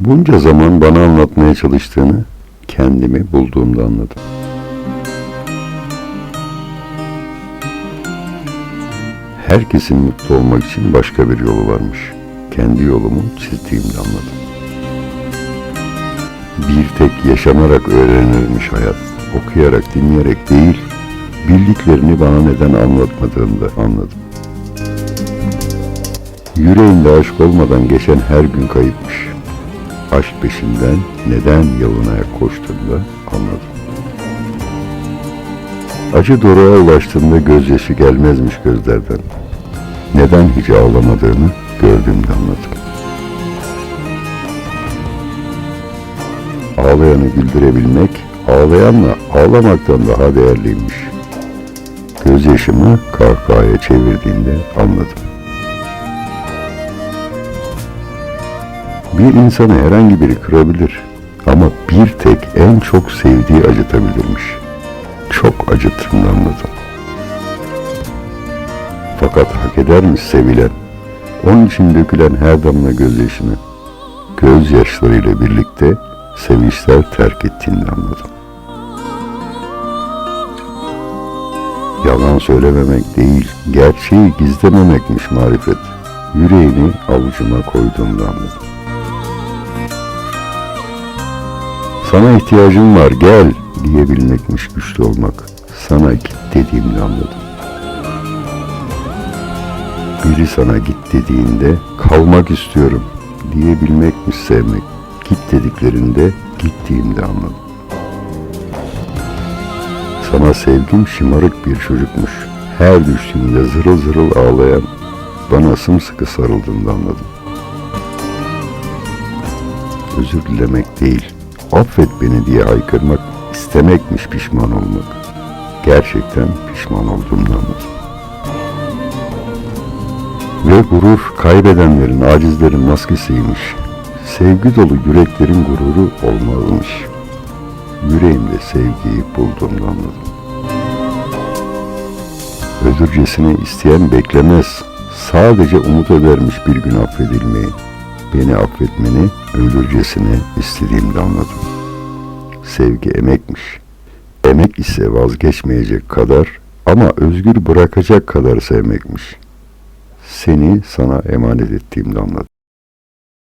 Bunca zaman bana anlatmaya çalıştığını kendimi bulduğumda anladım. Herkesin mutlu olmak için başka bir yolu varmış. Kendi yolumu çizdiğimde anladım. Bir tek yaşanarak öğrenilmiş hayat. Okuyarak, dinleyerek değil, bildiklerini bana neden anlatmadığında anladım. Yüreğinde aşk olmadan geçen her gün kayıpmış. Aşk peşinden neden yalın ayak koştuğunda anladım. Acı doruğa ulaştığında gözyaşı gelmezmiş gözlerden. Neden hiç ağlamadığını gördüğümde anladım. Ağlayanı güldürebilmek, ağlayanla ağlamaktan daha değerliymiş. Gözyaşımı kahkahaya çevirdiğimde anladım. Bir insanı herhangi biri kırabilir ama bir tek en çok sevdiği acıtabilirmiş. Çok acıttığını anladım. Fakat hak edermiş sevilen, onun için dökülen her damla gözyaşını, gözyaşlarıyla birlikte sevinçler terk ettiğini anladım. Yalan söylememek değil, gerçeği gizlememekmiş marifet. Yüreğini avucuma koyduğumda anladım. Sana ihtiyacım var gel diyebilmekmiş güçlü olmak. Sana git dediğimde anladım. Biri sana git dediğinde kalmak istiyorum diyebilmekmiş sevmek. Git dediklerinde gittiğimde anladım. Sana sevgim şımarık bir çocukmuş. Her düştüğünde zırıl zırıl ağlayan bana sımsıkı sarıldığında anladım. Özür dilemek değil, affet beni diye haykırmak istemekmiş pişman olmak. Gerçekten pişman olduğumda anladım. Ve gurur kaybedenlerin, acizlerin maskesiymiş. Sevgi dolu yüreklerin gururu olmazmış. Yüreğimde sevgiyi bulduğumda anladım. Özürcesine isteyen beklemez. Sadece umut edermiş bir gün affedilmeyi. Beni affetmeni ölürcesine istediğimde anladım. Sevgi emekmiş. Emek ise vazgeçmeyecek kadar ama özgür bırakacak kadar sevmekmiş. Seni sana emanet ettiğimde anladım.